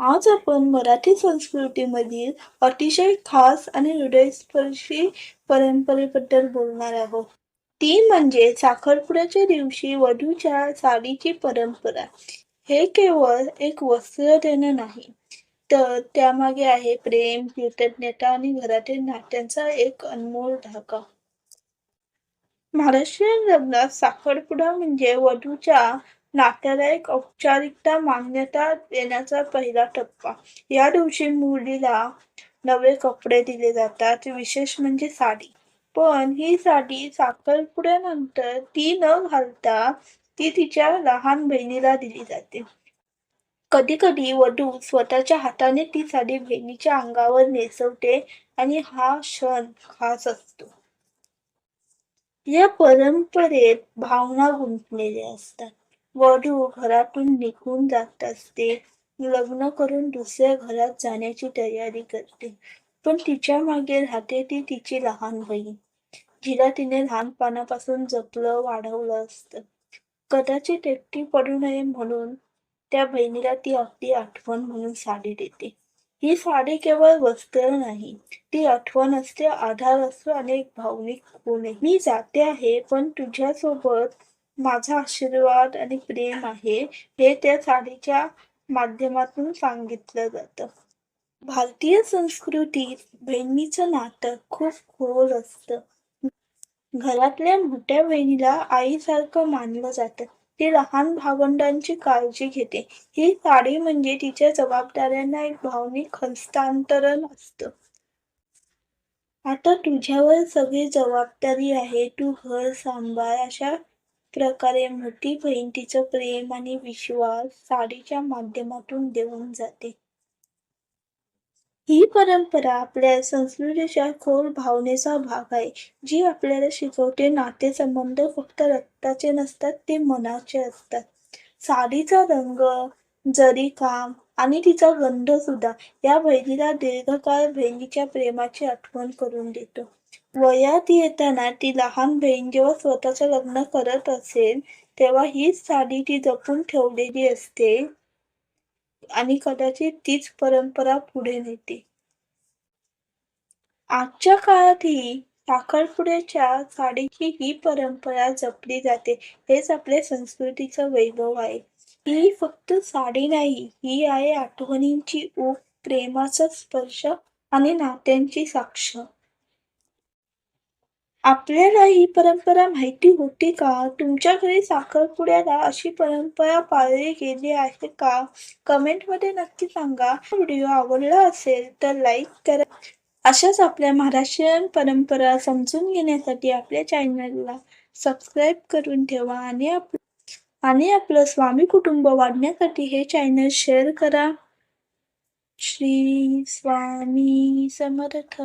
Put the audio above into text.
आज आपण मराठी संस्कृतीमधील अतिशय खास आणि हृदयस्पर्शी परंपरेबद्दल बोलणार आहोत. ती म्हणजे साखरपुड्याच्या दिवशी वधूच्या साडीची परंपरा. हे केवळ एक वस्त्र देणं नाही, तर त्यामागे आहे प्रेम, कृतज्ञता आणि घरातील नात्यांचा एक अनमोल धागा. महाराष्ट्रीयन लग्नात साखरपुडा म्हणजे वधूच्या नात्याला एक औपचारिकता मान्यता देण्याचा पहिला टप्पा. या दिवशी मुलीला नवे कपडे दिले जातात, विशेष म्हणजे साडी. पण ही साडी साखरपुड्यानंतर ती न घालता ती तिच्या लहान बहिणीला दिली जाते. कधी कधी वधू स्वतःच्या हाताने ती साडी बहिणीच्या अंगावर नेसवते आणि हा क्षण खास असतो. या परंपरेत भावना गुंतलेल्या असतात. वधू घरातून निघून जात असते, लग्न करून दुसऱ्या घरात जाण्याची तयारी करते. पण तिच्यामागे राहते ती तिची लहान बहीण, जिला तिने लहानपणापासून जपलं, वाढवलं असतं. कदाचित एकटी पडू नये म्हणून त्या बहिणीला ती आपली आठवण म्हणून साडी देते. ही साडी केवळ वस्त्र नाही, ती आठवण असते, आधार असतो आणि एक भावनिक गुण मी जाते आहे, पण तुझ्यासोबत माझा आशीर्वाद आणि प्रेम आहे, हे त्या साडीच्या माध्यमातून सांगितलं जातं. भारतीय संस्कृतीत बहिणीचं नातं खूप खोल असतं. घरातल्या मोठ्या बहिणीला आईसारखं मानलं जातं. ती लहान भावंडांची काळजी घेते. ही साडी म्हणजे तिच्या जबाबदाऱ्यांना एक भावनिक हस्तांतरण असतं. आता तुझ्यावर सगळी जबाबदारी आहे, तू घर सांभाळ, अशा प्रकारे मोठी बहीण तिचं प्रेम आणि विश्वास साडीच्या माध्यमातून देऊन जाते. ही परंपरा आपल्या संस्कृतीच्या खोल भावनेचा भाग आहे, जी आपल्याला शिकवते नाते संबंध फक्त रक्ताचे नसतात, ते मनाचे असतात. साडीचा रंग, जरीकाम आणि तिचा गंध सुद्धा या बहिणीला दीर्घकाळ बहिणीच्या प्रेमाची आठवण करून देतो. वयात येताना ती लहान बहीण जेव्हा स्वतःचं लग्न करत असेल, तेव्हा हीच साडी ती जपून ठेवलेली असते आणि कदाचित तीच परंपरा पुढे नेते. आजच्या काळातही साखरपुड्याच्या साडीची ही परंपरा जपली जाते, हेच आपल्या संस्कृतीचं वैभव आहे. ही फक्त साडी नाही, ही आहे आठवणींची ऊब, प्रेमाचा स्पर्श आणि नात्यांची साक्ष. आपल्याला ही परंपरा माहिती होती का? तुमच्या घरी साखरपुड्याला अशी परंपरा पाळली गेली आहे का? कमेंटमध्ये नक्की सांगा. व्हिडिओ आवडला असेल तर लाईक करा. अशाच आपल्या महाराष्ट्रीयन परंपरा समजून घेण्यासाठी आपल्या चॅनलला सबस्क्राईब करून ठेवा आणि आपलं स्वामी कुटुंब वाढण्यासाठी हे चॅनल शेअर करा. श्री स्वामी समर्थ